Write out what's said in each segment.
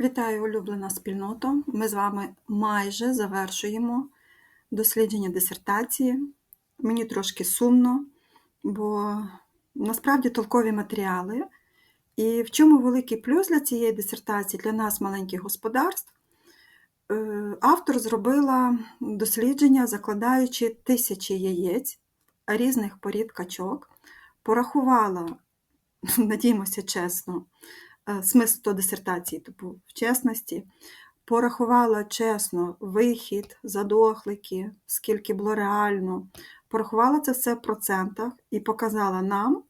Вітаю, улюблена спільнота. Ми з вами майже завершуємо дослідження дисертації. Мені трошки сумно, бо насправді толкові матеріали. І в чому великий плюс для цієї дисертації, для нас, маленьких господарств, Е, автор зробила дослідження, закладаючи тисячі яєць різних порід качок, порахувала, надіємося чесно, смисл то дисертації, типу в чесності, порахувала чесно вихід, задохлики, скільки було реально, порахувала це все в процентах і показала нам,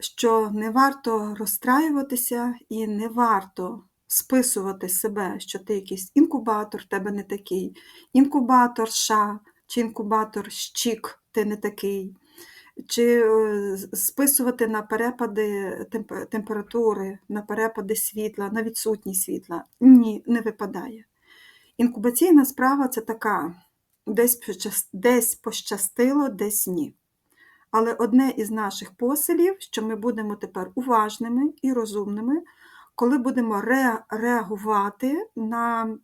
що не варто розстраюватися і не варто списувати себе, що ти якийсь інкубатор, в тебе не такий, інкубатор США чи інкубатор щік, ти не такий, чи е, списувати на перепади температури, на перепади світла, на відсутність світла. Ні, не випадає. Інкубаційна справа це така: десь, десь пощастило, десь ні. Але одне із наших посилів, що ми будемо тепер уважними і розумними, коли будемо реагувати на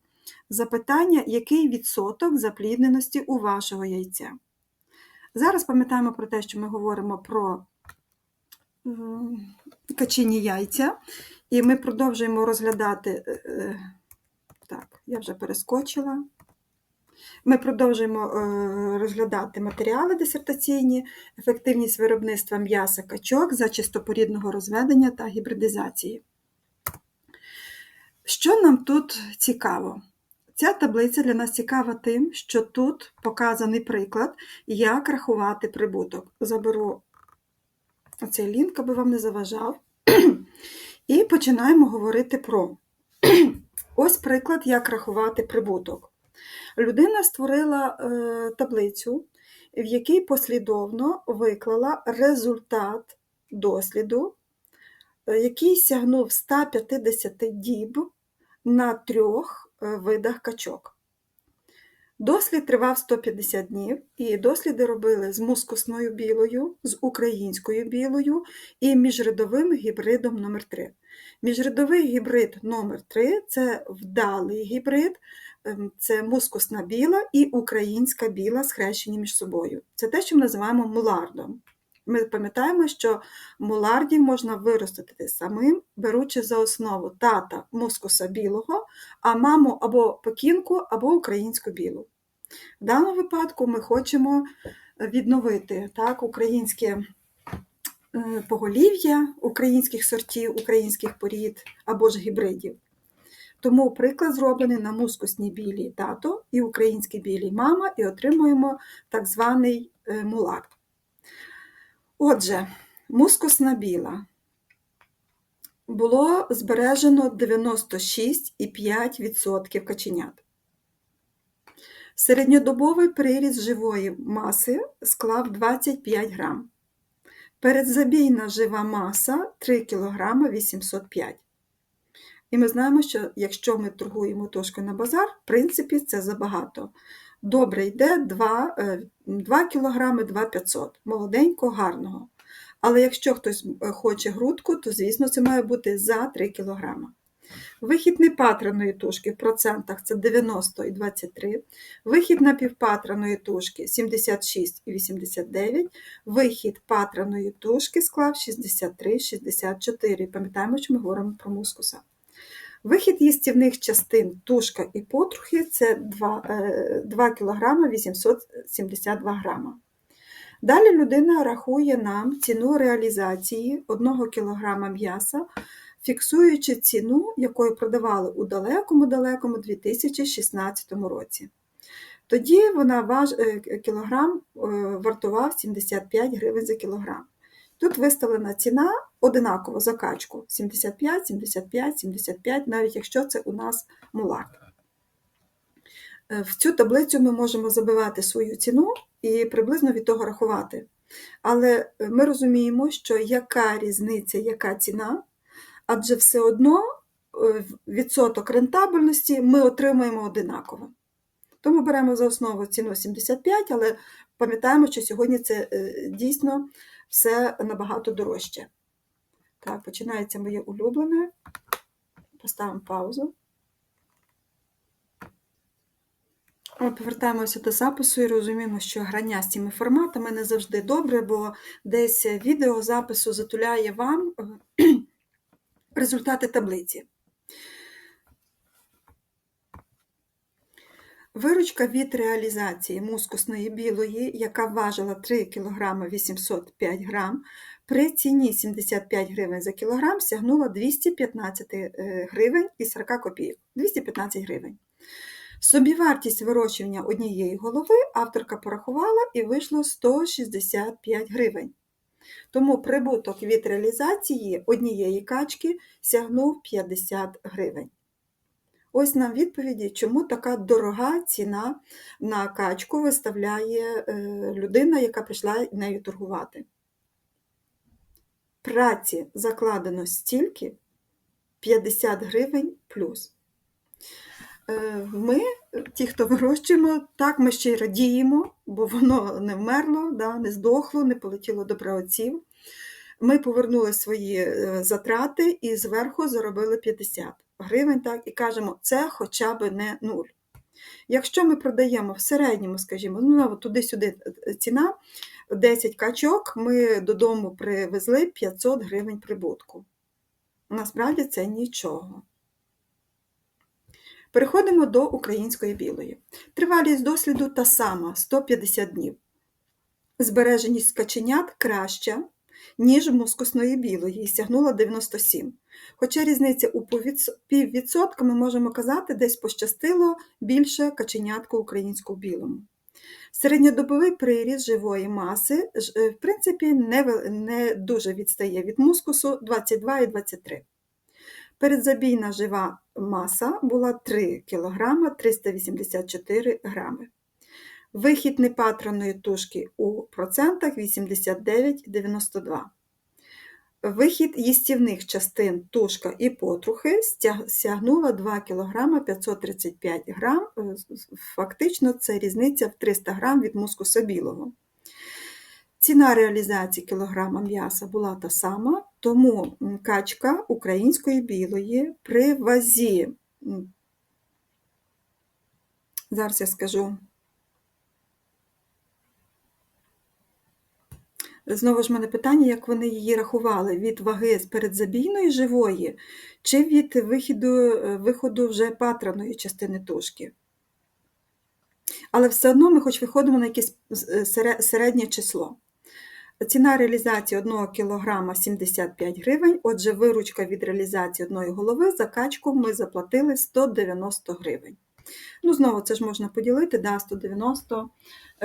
запитання, який відсоток заплідненості у вашого яйця. Зараз пам'ятаємо про те, що ми говоримо про м, качині яйця, і ми продовжуємо розглядати. е, е, Так, я вже перескочила. Ми продовжуємо е, розглядати матеріали дисертаційні, ефективність виробництва м'яса качок за чистопорідного розведення та гібридизації. Що нам тут цікаво? Ця таблиця для нас цікава тим, що тут показаний приклад, як рахувати прибуток. Заберу оцей лінк, аби вам не заважав. І починаємо говорити про ось приклад, як рахувати прибуток. Людина створила е, таблицю, в якій послідовно виклала результат досліду, е, який сягнув 150 діб на трьох видах качок. Дослід тривав 150 днів, і досліди робили з мускусною білою, з українською білою і міжрядовим гібридом номер 3 Міжрядовий гібрид номер 3 це вдалий гібрид, ем, це мускусна біла і українська біла схрещені між собою. Це те, що ми називаємо мулардом. Ми пам'ятаємо, що мулардів можна виростити самим, беручи за основу тата мускуса білого, а маму або пекінку, або українську білу. В даному випадку ми хочемо відновити так, українське е, поголів'я українських сортів, українських порід або ж гібридів. Тому приклад зроблений на мускусній білій тато і українській білій мама, і отримуємо так званий е, мулард. Отже, мускусна біла було збережено 96,5% каченят. Середньодобовий приріст живої маси склав 25 грам. Передзабійна жива маса 3 кг 805 І ми знаємо, що якщо ми торгуємо тушкою на базар, в принципі, це забагато. Добре йде 2, 2 кг 2500, молоденького, гарного. Але якщо хтось е, хоче грудку, то, звісно, це має бути за 3 кг. Вихід непатраної тушки в процентах це 90 і 23, вихід напівпатраної тушки 76 і 89, вихід патраної тушки склав 63-64. Пам'ятаємо, що ми говоримо про мускуса. Вихід їстівних частин тушка і потрухи це 2, 2 кг 872 грама. Далі людина рахує нам ціну реалізації 1 кг м'яса, фіксуючи ціну, якою продавали у далекому-далекому 2016 році. Тоді вона важ... е, кілограм е, вартував 75 гривень за кілограм. Тут виставлена ціна одинаково за качку 75, 75, 75, навіть якщо це у нас мулард. Е, В цю таблицю ми можемо забивати свою ціну і приблизно від того рахувати. Але е, ми розуміємо, що яка різниця, яка ціна, адже все одно е, відсоток рентабельності ми отримуємо одинаково. Тому беремо за основу ціну 75, але пам'ятаємо, що сьогодні це дійсно все набагато дорожче. Так, починається моє улюблене. поставимо паузу. Ми повертаємося до запису і розуміємо, що грання з цими форматами не завжди добре, бо десь відео запису затуляє вам е, результати таблиці. Виручка від реалізації мускусної білої, яка важила 3 кг 805 г, при ціні 75 гривень за кілограм сягнула 215 е, гривень і 40 копійок. 215 гривень. Собівартість вирощування однієї голови авторка порахувала і вийшло 165 гривень. Тому прибуток від реалізації однієї качки сягнув 50 гривень. Ось нам відповіді, чому така дорога ціна на качку виставляє е, людина, яка прийшла нею торгувати. Праці закладено стільки 50 гривень плюс. Е, Ми, ті, хто вирощуємо, так ми ще й радіємо, бо воно не вмерло, да, не здохло, не полетіло до праотців. Ми повернули свої е, затрати і зверху заробили 50 гривень, так, і кажемо, це хоча б не нуль. Якщо ми продаємо в середньому, скажімо, ну, туди-сюди е, ціна 10 качок, ми додому привезли 500 гривень прибутку. Насправді це нічого. Переходимо до української білої. Тривалість досліду та сама 150 днів. Збереженість каченят краща, ніж мускусної білої, і сягнула 97. Хоча різниця у піввідсотка, ми можемо казати, десь пощастило більше каченятку українську білому. Середньодобовий приріст живої маси, е, в принципі, не, не дуже відстає від мускусу 22 і 23. Передзабійна жива маса була 3 кг 384 грами. Вихід непатраної тушки у процентах 89,92. Вихід їстівних частин тушка і потрухи сягнула 2 кг 535 г. Фактично, це різниця в 300 г від мускуса білого. Ціна реалізації кілограма м'яса була та сама, тому качка української білої при вазі, зараз я скажу, Знову ж мене питання, як вони її рахували, від ваги з передзабійної живої чи від виходу, виходу вже патраної частини тушки. Але все одно ми хоч виходимо на якесь середнє число. Ціна реалізації 1 кг 75 гривень, отже, виручка від реалізації одної голови за качку ми заплатили 190 гривень. Ну, Знову це ж можна поділити, да, 190 е,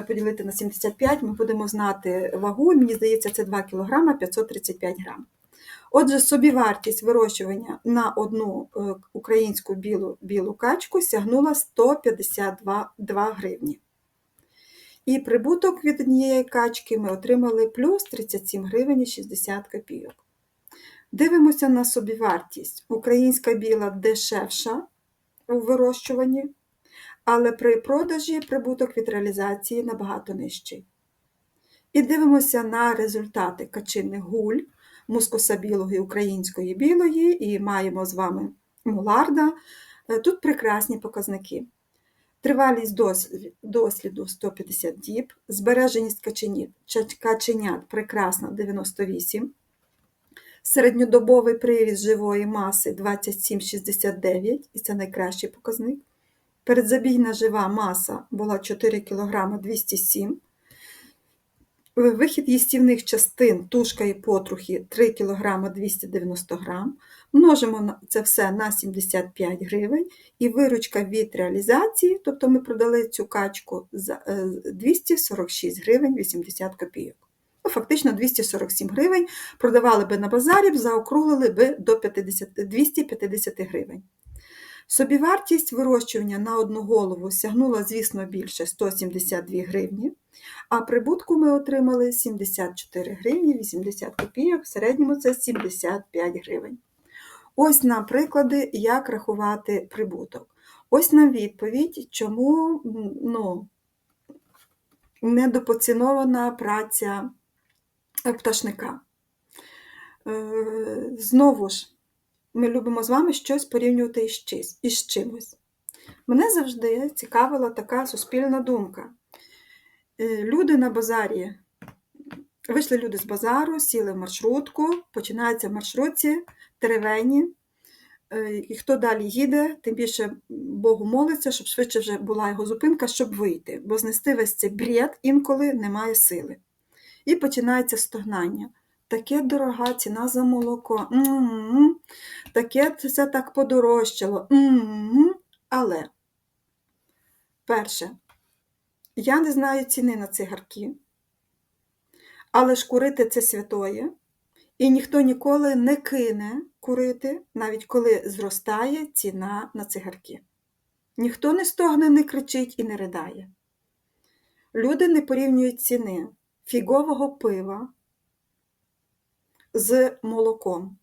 поділити на 75, ми будемо знати вагу, мені здається, це 2 кг 535 г. Отже, собівартість вирощування на одну е, українську білу білу качку сягнула 152 гривні. І прибуток від однієї качки ми отримали плюс 37 гривень 60 копійок. Дивимося на собівартість. Українська біла дешевша у вирощуванні, але при продажі прибуток від реалізації набагато нижчий. І дивимося на результати качинних гуль, мускуса білого української білої, і маємо з вами муларда. Тут прекрасні показники. Тривалість досліду 150 діб, збереженість каченят, каченят прекрасна 98, середньодобовий приріст живої маси 27,69, і це найкращий показник. Передзабійна жива маса була 4 кг 207 Вихід їстівних частин тушка і потрухи 3 кг 290 г. Множимо це все на 75 гривень, і виручка від реалізації, тобто ми продали цю качку за 246 гривень 80 копійок. Ну, Фактично 247 гривень продавали би на базарі, заокруглили би до 50, 250 гривень. Собівартість вирощування на одну голову сягнула, звісно, більше 172 гривні, а прибутку ми отримали 74 гривні 80 копійок, в середньому це 75 гривень. Ось нам приклади, як рахувати прибуток. Ось нам відповідь, чому ну, недопоцінована праця пташника. Е, знову ж, ми любимо з вами щось порівнювати із, чись- із чимось. Мене завжди цікавила така суспільна думка. Е, Люди на базарі. Вийшли люди з базару, сіли в маршрутку, починається в маршрутці теревені. Е, І хто далі їде, тим більше Богу молиться, щоб швидше вже була його зупинка, щоб вийти, бо знести весь цей бред інколи немає сили. І починається стогнання. Таке дорога ціна за молоко. М-м-м. Таке це так подорожчало. М-м-м. Але, перше, я не знаю ціни на цигарки, але ж курити це святоє. І ніхто ніколи не кине курити, навіть коли зростає ціна на цигарки. Ніхто не стогне, не кричить і не ридає. Люди не порівнюють ціни фігового пива з молоком.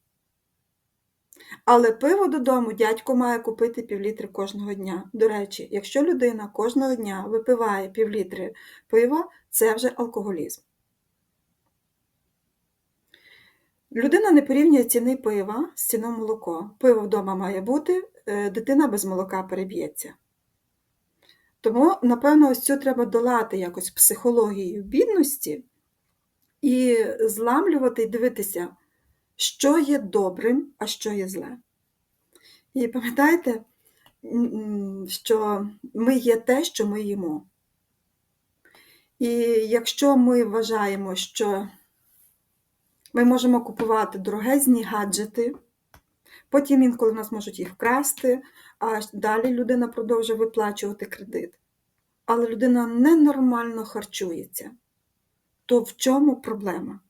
Але пиво додому дядько має купити півлітри кожного дня. До речі, якщо людина кожного дня випиває півлітри пива, це вже алкоголізм. Людина не порівнює ціни пива з ціною молока. Пиво вдома має бути, е, дитина без молока переб'ється. Тому, напевно, ось цю треба долати якось психологію бідності і зламлювати і дивитися, що є добрим, а що є зле. І пам'ятайте, м, що ми є те, що ми їмо. І якщо ми вважаємо, що ми можемо купувати дорогезні гаджети, потім інколи нас можуть їх вкрасти, а далі людина продовжує виплачувати кредит. Але людина ненормально харчується. То в чому проблема?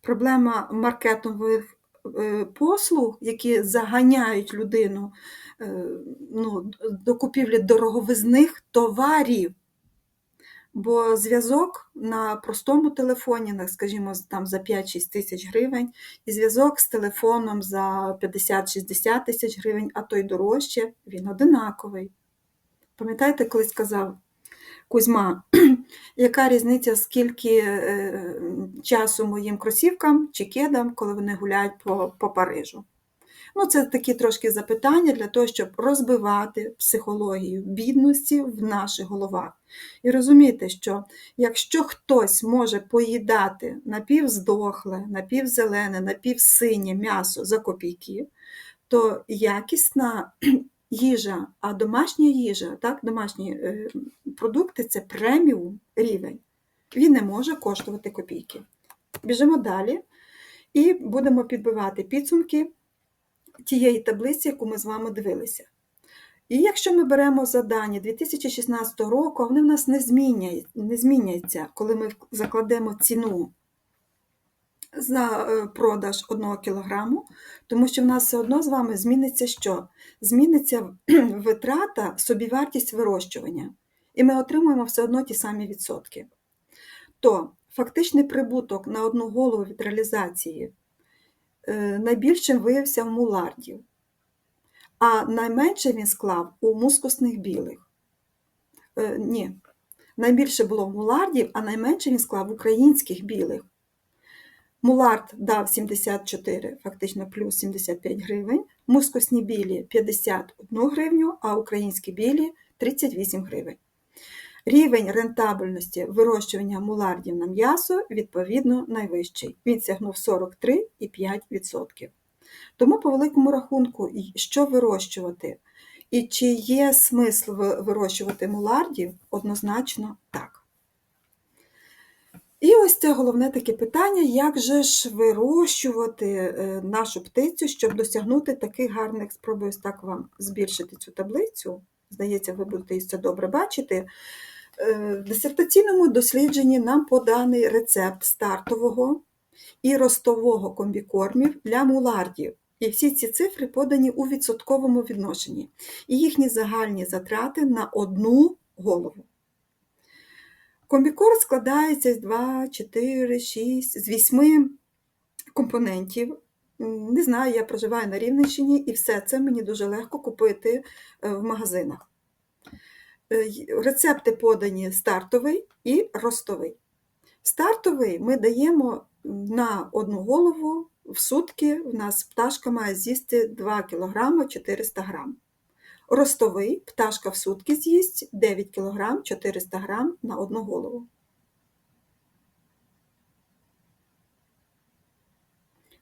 Проблема маркетингових е, послуг, які заганяють людину е, ну, до купівлі дороговизних товарів. Бо зв'язок на простому телефоні, скажімо, там за 5-6 тисяч гривень, і зв'язок з телефоном за 50-60 тисяч гривень, а то й дорожче, він одинаковий. Пам'ятаєте, колись казав Кузьма, яка різниця, скільки е, часу моїм кросівкам чи кедам, коли вони гуляють по, по Парижу? Ну, це такі трошки запитання для того, щоб розбивати психологію бідності в наших головах. І розуміти, що якщо хтось може поїдати напівздохле, напівзелене, напівсинє м'ясо за копійки, то якісна їжа, а домашня їжа, так, домашні е, продукти це преміум рівень. Він не може коштувати копійки. Біжимо далі і будемо підбивати підсумки тієї таблиці, яку ми з вами дивилися. І якщо ми беремо задання 2016 року, вони в нас не, зміняють, не зміняться, коли ми закладемо ціну за е, продаж 1 кг, тому що в нас все одно з вами зміниться що? Зміниться витрата, собівартість вирощування. І ми отримуємо все одно ті самі відсотки. То фактичний прибуток на одну голову від реалізації е, найбільшим виявився в мулардів, а найменше він склав у мускусних білих. Е, Ні, найбільше було в мулардів, а найменше він склав в українських білих. Мулард дав 74, фактично плюс 75 гривень, мускусні білі 51 гривню, а українські білі 38 гривень. Рівень рентабельності вирощування мулардів на м'ясо відповідно найвищий. Він сягнув 43,5%. Тому, по великому рахунку, що вирощувати? І чи є смисл вирощувати мулардів? Однозначно так. І ось це головне таке питання: як же ж вирощувати е, нашу птицю, щоб досягнути таких гарних, спробую ось так вам збільшити цю таблицю. Здається, ви будете це добре бачити. Е, В дисертаційному дослідженні нам поданий рецепт стартового і ростового комбікормів для мулардів. І всі ці цифри подані у відсотковому відношенні. І їхні загальні затрати на одну голову. Комбікорм складається з 2, 4, 6, з 8 компонентів. Не знаю, я проживаю на Рівненщині, і все це мені дуже легко купити е, в магазинах. Е, Рецепти подані стартовий і ростовий. Стартовий ми даємо на одну голову в сутки в нас пташка має з'їсти 2 кг 400 г. Ростовий пташка в сутки з'їсть 9 кг 400 г на одну голову.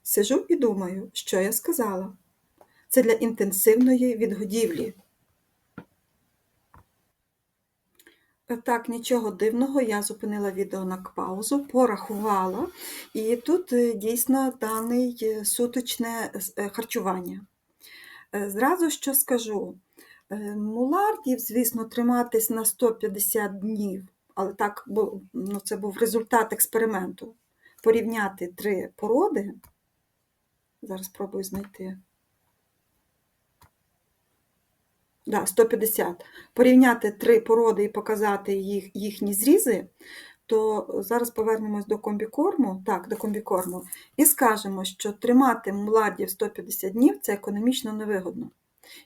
Сижу і думаю, що я сказала. Це для інтенсивної відгодівлі. Так, нічого дивного, я зупинила відео на паузу, порахувала, і тут е, дійсно даний е, суточне е, харчування. Зразу що скажу, мулардів, звісно, триматись на 150 днів, але так, бо ну, це був результат експерименту. Порівняти три породи. Зараз спробую знайти. Да, 150. Порівняти три породи і показати їх, їхні зрізи, то зараз повернемось до комбікорму, так, до комбікорму, і скажемо, що тримати муладів 150 днів це економічно невигодно.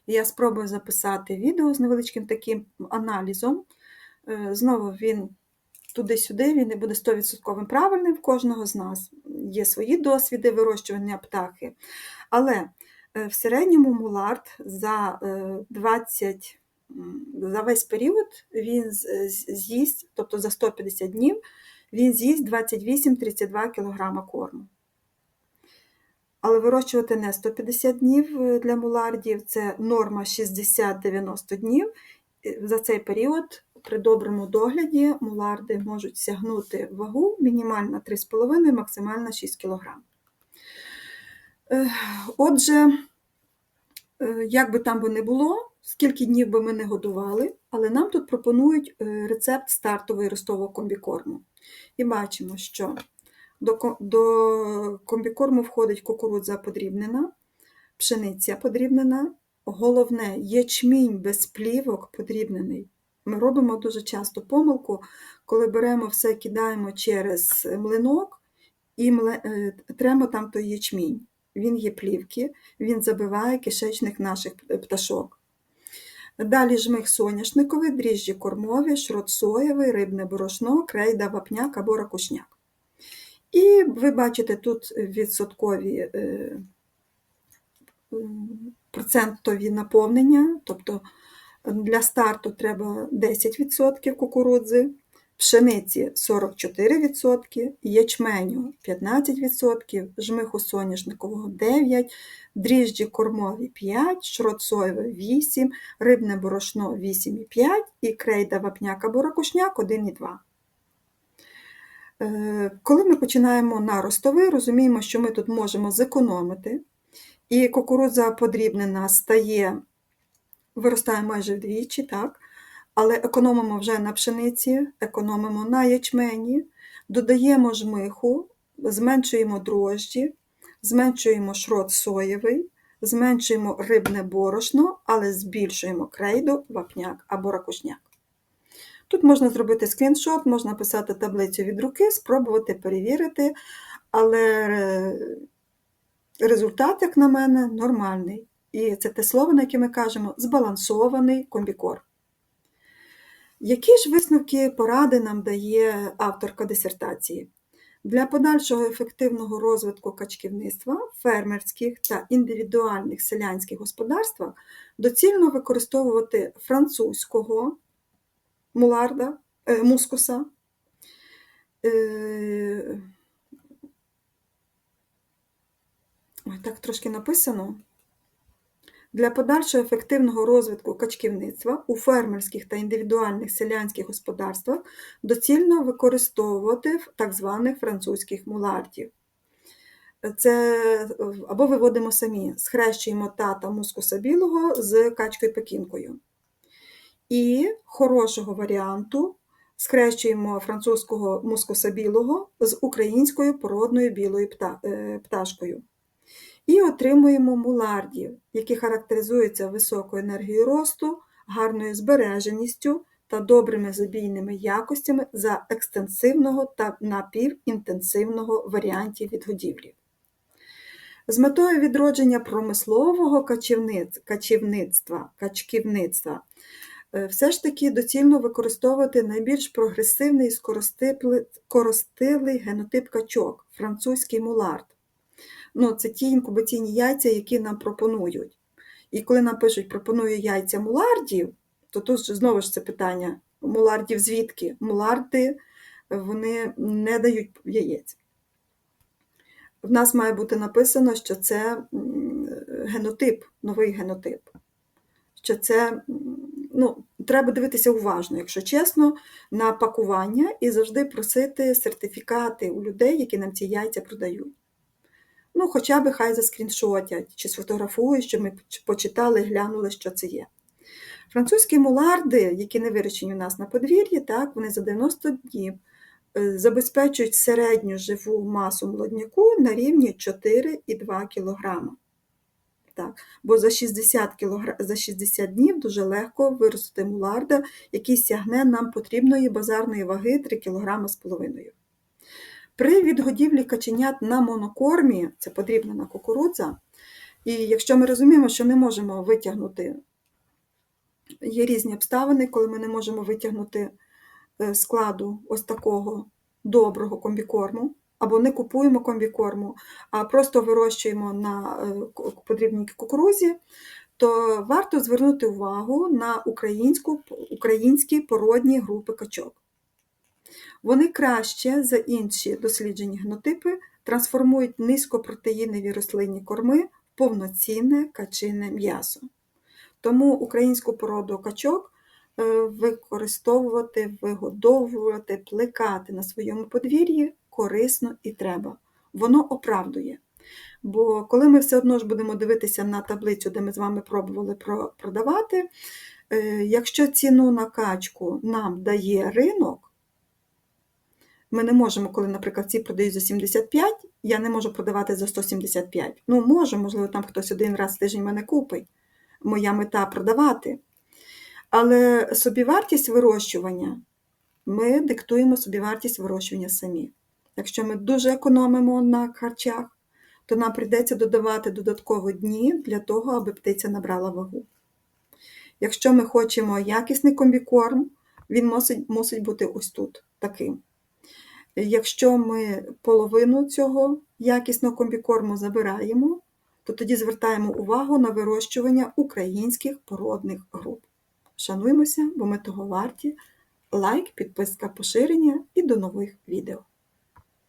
Я спробую записати відео з невеличким таким аналізом. Е, знову він туди-сюди, він не буде 100% правильним в кожного з нас. Є свої досвіди вирощування птахи. Але Е, в середньому мулард за 20, е, за весь період він з'їсть, тобто за 150 днів, він з'їсть 28-32 кг корму. Але вирощувати не 150 днів е, для мулардів, це норма 60-90 днів. За цей період при доброму догляді муларди можуть сягнути вагу мінімальна 3,5, максимальна 6 кг. Отже, е, як би там би не було, скільки днів би ми не годували, але нам тут пропонують е, рецепт стартової ростового комбікорму. І бачимо, що до до комбікорму входить кукурудза подрібнена, пшениця подрібнена, головне ячмінь без плівок подрібнений. Ми робимо дуже часто помилку, коли беремо все, кидаємо через млинок і е, тремо там той ячмінь він є плівки, він забиває кишечник наших пташок. Далі жмих соняшниковий, дріжджі кормові, шрот соєвий, рибне борошно, крейда, вапняк або ракушняк. І ви бачите тут відсоткові е, процентові наповнення, тобто для старту треба 10% кукурудзи, пшениці 44%, ячменю 15%, жмиху соняшникового 9%, дріжджі кормові 5%, шрот соєвий 8%, рибне борошно 8,5% і крейда вапняк або ракушняк 1,2%. Е, коли ми починаємо на ростовий, розуміємо, що ми тут можемо зекономити, і кукурудза подрібнена стає, виростає майже вдвічі, так? але економимо вже на пшениці, економимо на ячмені, додаємо жмиху, зменшуємо дрожджі, зменшуємо шрот соєвий, зменшуємо рибне борошно, але збільшуємо крейду, вапняк або ракушняк. Тут можна зробити скріншот, можна писати таблицю від руки, спробувати перевірити, але результат, як на мене, нормальний. І це те слово, на яке ми кажемо, збалансований комбікорм. Які ж висновки поради нам дає авторка дисертації? Для подальшого ефективного розвитку качківництва фермерських та індивідуальних селянських господарствах доцільно використовувати французького муларда, е, мускуса. Е, так трошки написано. Для подальшого ефективного розвитку качківництва у фермерських та індивідуальних селянських господарствах доцільно використовувати так званих французьких мулардів. Це або виводимо самі, схрещуємо тата мускуса білого з качкою пекінкою. І хорошого варіанту схрещуємо французького мускуса білого з українською породною білою е, пташкою. І отримуємо мулардів, які характеризуються високою енергією росту, гарною збереженістю та добрими забійними якостями за екстенсивного та напівінтенсивного варіантів відгодівлі. З метою відродження промислового качівництва, качківництва все ж таки доцільно використовувати найбільш прогресивний і скоростиплий генотип качок французький мулард. Ну, це ті інкубаційні яйця, які нам пропонують. І коли нам пишуть, пропоную яйця мулардів, то тут знову ж це питання: мулардів звідки? Муларди вони не дають яєць. В нас має бути написано, що це генотип, новий генотип. Що це, ну, треба дивитися уважно, якщо чесно, на пакування і завжди просити сертифікати у людей, які нам ці яйця продають. Ну, хоча б хай заскріншотять чи сфотографують, щоб ми почитали, глянули, що це є. Французькі муларди, які не вирощені у нас на подвір'ї, так, вони за 90 днів е, забезпечують середню живу масу молодняку на рівні 4,2 кг. Так, бо за 60, кілогра... за 60 днів дуже легко виростити муларда, який сягне нам потрібної базарної ваги 3 кг з половиною. При відгодівлі каченят на монокормі, це подрібнена кукурудза, і якщо ми розуміємо, що не можемо витягнути, є різні обставини, коли ми не можемо витягнути е, складу ось такого доброго комбікорму, або не купуємо комбікорму, а просто вирощуємо на е, подрібній кукурузі, то варто звернути увагу на українську, українські породні групи качок. Вони краще за інші досліджені генотипи трансформують низькопротеїнові рослинні корми в повноцінне качине м'ясо. Тому українську породу качок е, використовувати, вигодовувати, плекати на своєму подвір'ї корисно і треба. Воно оправдує. Бо коли ми все одно ж будемо дивитися на таблицю, де ми з вами пробували продавати, е, якщо ціну на качку нам дає ринок, ми не можемо, коли, наприклад, ці продають за 75, я не можу продавати за 175. Ну, можу, можливо, там хтось один раз в тиждень мене купить. Моя мета продавати. Але собівартість вирощування ми диктуємо собівартість вирощування самі. Якщо ми дуже економимо на харчах, то нам прийдеться додавати додаткові дні для того, аби птиця набрала вагу. Якщо ми хочемо якісний комбікорм, він мусить, мусить бути ось тут таким. Якщо ми половину цього якісного комбікорму забираємо, то тоді звертаємо увагу на вирощування українських породних груп. Шануймося, бо ми того варті. Лайк, підписка, поширення і до нових відео.